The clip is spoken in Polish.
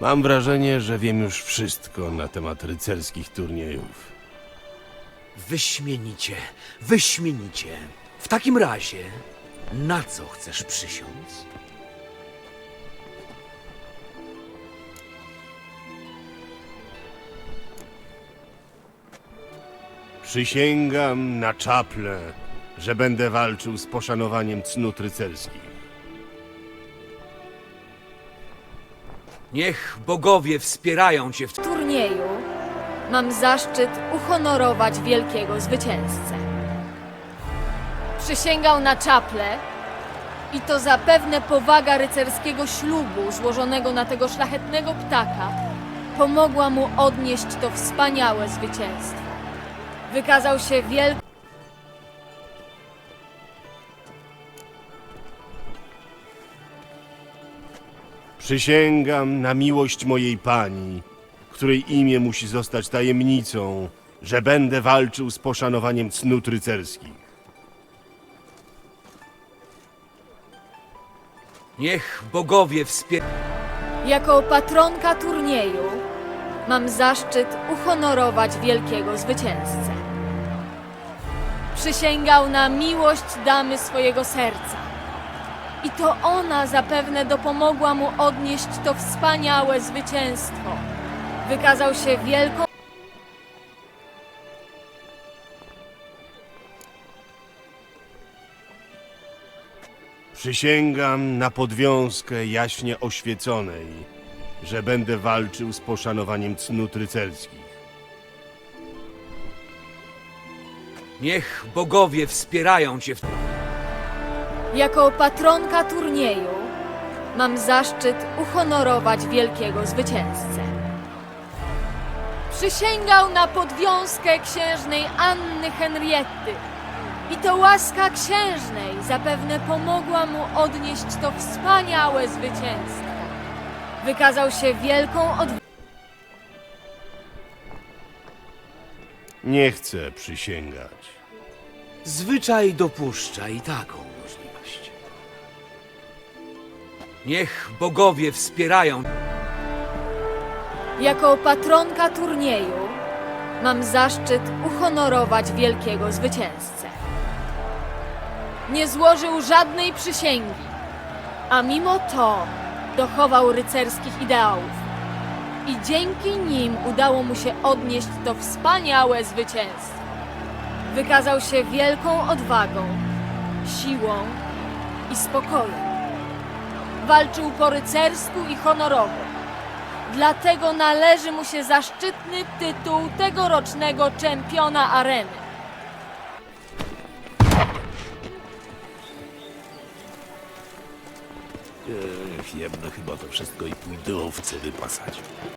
Mam wrażenie, że wiem już wszystko na temat rycerskich turniejów. Wyśmienicie, wyśmienicie. W takim razie, na co chcesz przysiąc? Przysięgam na czaple, że będę walczył z poszanowaniem cnót rycerskich. Niech bogowie wspierają cię w turnieju mam zaszczyt uhonorować wielkiego zwycięzcę. Przysięgał na czaple i to zapewne powaga rycerskiego ślubu złożonego na tego szlachetnego ptaka pomogła mu odnieść to wspaniałe zwycięstwo. Wykazał się wielką Przysięgam na miłość mojej pani, której imię musi zostać tajemnicą, że będę walczył z poszanowaniem cnót rycerskich. Niech bogowie wspierają. Jako patronka turnieju mam zaszczyt uhonorować wielkiego zwycięzcę. Przysięgał na miłość damy swojego serca. I to ona zapewne dopomogła mu odnieść to wspaniałe zwycięstwo. Wykazał się wielką Przysięgam na podwiązkę jaśnie oświeconej, że będę walczył z poszanowaniem cnót rycerskich. Niech bogowie wspierają cię w Jako patronka turnieju mam zaszczyt uhonorować wielkiego zwycięzcę. Przysięgał na podwiązkę księżnej Anny Henrietty. I to łaska księżnej zapewne pomogła mu odnieść to wspaniałe zwycięstwo. Wykazał się wielką odwagą. Nie chcę przysięgać. Zwyczaj dopuszcza i taką Niech bogowie wspierają. Jako patronka turnieju mam zaszczyt uhonorować wielkiego zwycięzcę. Nie złożył żadnej przysięgi, a mimo to dochował rycerskich ideałów. I dzięki nim udało mu się odnieść to wspaniałe zwycięstwo. Wykazał się wielką odwagą, siłą i spokojem. Walczył po rycersku i honorowo. Dlatego należy mu się zaszczytny tytuł tegorocznego czempiona areny. Ech, chyba to wszystko i pójdę owce wypasać.